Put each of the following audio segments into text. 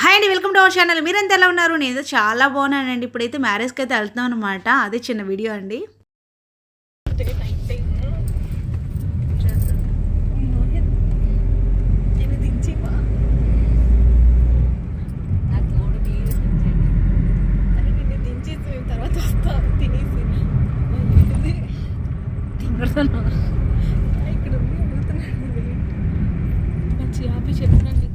Hi అండి welcome to our channel మీరంతా ఎలా ఉన్నారు? నేను చాలా బాగున్నానండి. ఇప్పుడైతే మ్యారేజ్కి అయితే వెళ్తున్నాం అనమాట అది చిన్న వీడియో అండి. ఇక్కడ ఉంది మంచి హ్యాపీ చెప్తున్నాను నీకు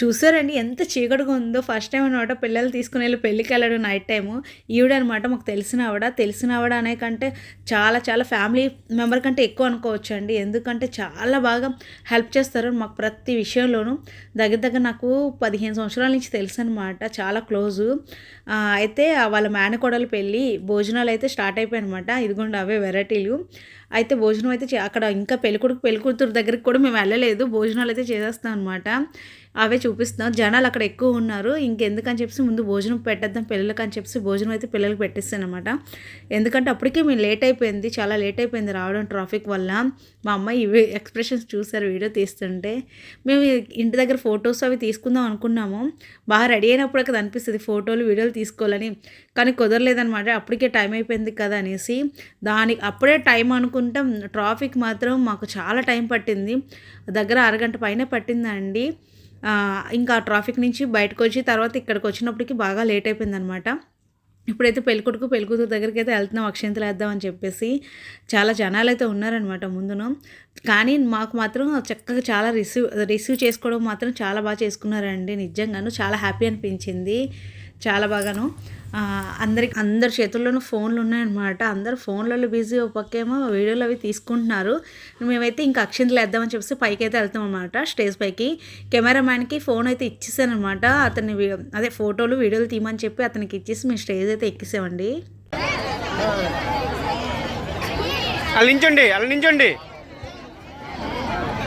చూసారండి ఎంత చీకటిగా ఉందో. ఫస్ట్ టైం అనమాట పిల్లలు తీసుకుని వెళ్ళి పెళ్ళికి వెళ్ళడం నైట్ టైము ఈవిడ అనమాట మాకు తెలిసిన ఆవిడ తెలిసిన ఆవిడ అనే కంటే చాలా చాలా ఫ్యామిలీ మెంబర్ కంటే ఎక్కువ అనుకోవచ్చు అండి ఎందుకంటే చాలా బాగా హెల్ప్ చేస్తారు మాకు ప్రతి విషయంలోనూ. దగ్గర దగ్గర నాకు పదిహేను సంవత్సరాల నుంచి తెలుసు అనమాట చాలా క్లోజు అయితే వాళ్ళ మేనకోడలు పెళ్ళి భోజనాలు అయితే స్టార్ట్ అయిపోయాయి అనమాట ఇదిగోండి అవే వెరైటీలు. అయితే భోజనం అయితే అక్కడ ఇంకా పెళ్ళికొడుకు పెళ్ళికూతురు దగ్గరికి కూడా మేము వెళ్ళలేదు. భోజనాలు అయితే చేసేస్తాం అనమాట అవే చూపిస్తున్నాం. జనాలు అక్కడ ఎక్కువ ఉన్నారు. ఇంకెందుకని చెప్పేసి ముందు భోజనం పెట్టేద్దాం పిల్లలకి అని చెప్పేసి భోజనం అయితే పిల్లలకి పెట్టేస్తాను అనమాట ఎందుకంటే అప్పటికే మేము లేట్ అయిపోయింది. చాలా లేట్ అయిపోయింది రావడం ట్రాఫిక్ వల్ల. మా అమ్మాయి ఇవి ఎక్స్ప్రెషన్స్ చూసారు వీడియో తీస్తుంటే. మేము ఇంటి దగ్గర ఫొటోస్ అవి తీసుకుందాం అనుకున్నాము. బాగా రెడీ అయినప్పుడు అక్కడ అనిపిస్తుంది ఫోటోలు వీడియోలు తీసుకోవాలని. కానీ కుదరలేదనమాట. అప్పటికే టైం అయిపోయింది కదా అనేసి. దానికి అప్పుడే టైం అనుకుంటాం. ట్రాఫిక్ మాత్రం మాకు చాలా టైం పట్టింది. దగ్గర అరగంట పైన పట్టిందండి. ఇంకా ట్రాఫిక్ నుంచి బయటకు వచ్చి తర్వాత ఇక్కడికి వచ్చినప్పటికి బాగా లేట్ అయిపోయిందనమాట. ఇప్పుడైతే పెళ్ళికొడుకు పెళ్ళికూతురు దగ్గరికి అయితే వెళ్తున్నాం అక్షంతలు వేద్దాం అని చెప్పేసి చాలా జనాలు అయితే ఉన్నారనమాట ముందును. కానీ మాకు మాత్రం చక్కగా చాలా రిసీవ్ రిసీవ్ చేసుకోవడం మాత్రం చాలా బాగా చేసుకున్నారండి. నిజంగాను చాలా హ్యాపీ అనిపించింది. చాలా బాగాను. అందరికి అందరి చేతుల్లోనూ ఫోన్లు ఉన్నాయన్నమాట అందరు ఫోన్లలో బిజీ ఒక పక్కేమో వీడియోలు అవి తీసుకుంటున్నారు. మేమైతే ఇంకా అక్షింతలు వేద్దామని చెప్పేసి పైకి అయితే వెళ్తాం అనమాట స్టేజ్ పైకి. కెమెరామ్యాన్కి ఫోన్ అయితే ఇచ్చేసాను అనమాట అతన్ని అదే ఫోటోలు వీడియోలు తీయమని చెప్పి అతనికి ఇచ్చేసి మేము స్టేజ్ అయితే ఎక్కిసామండి. అలా అల్లించండి అలా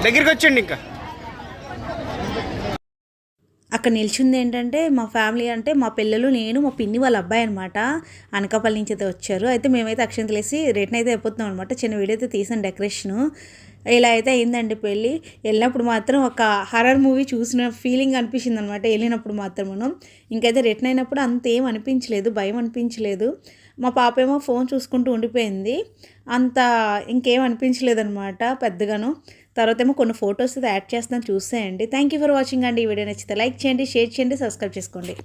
దగ్గరికి వచ్చండి ఇంకా. అక్కడ నిలిచింది ఏంటంటే మా ఫ్యామిలీ అంటే మా పిల్లలు నేను మా పిన్ని వాళ్ళ అబ్బాయి అనమాట అనకాపల్లి నుంచి అయితే వచ్చారు. అయితే మేమైతే అక్షంతలేసి రేట్నైతే అయిపోతున్నాం అనమాట చిన్న వీడియో అయితే తీసాను డెకరేషను. ఇలా అయితే అయిందండి పెళ్ళి. వెళ్ళినప్పుడు మాత్రం ఒక హర్రర్ మూవీ చూసిన ఫీలింగ్ అనిపించింది అనమాట వెళ్ళినప్పుడు మాత్రమును. ఇంకైతే రిటర్న్ అయినప్పుడు అంత ఏం అనిపించలేదు భయం అనిపించలేదు. మా పాప ఏమో ఫోన్ చూసుకుంటూ ఉండిపోయింది. అంత ఇంకేం అనిపించలేదనమాట పెద్దగాను. తర్వాత ఏమో కొన్ని ఫొటోస్ అయితే యాడ్ చేస్తాను చూసేయండి. థ్యాంక్ యూ ఫర్ వాచింగ్ అండి. ఈ వీడియో నచ్చితే లైక్ చేయండి షేర్ చేయండి సబ్స్క్రైబ్ చేసుకోండి.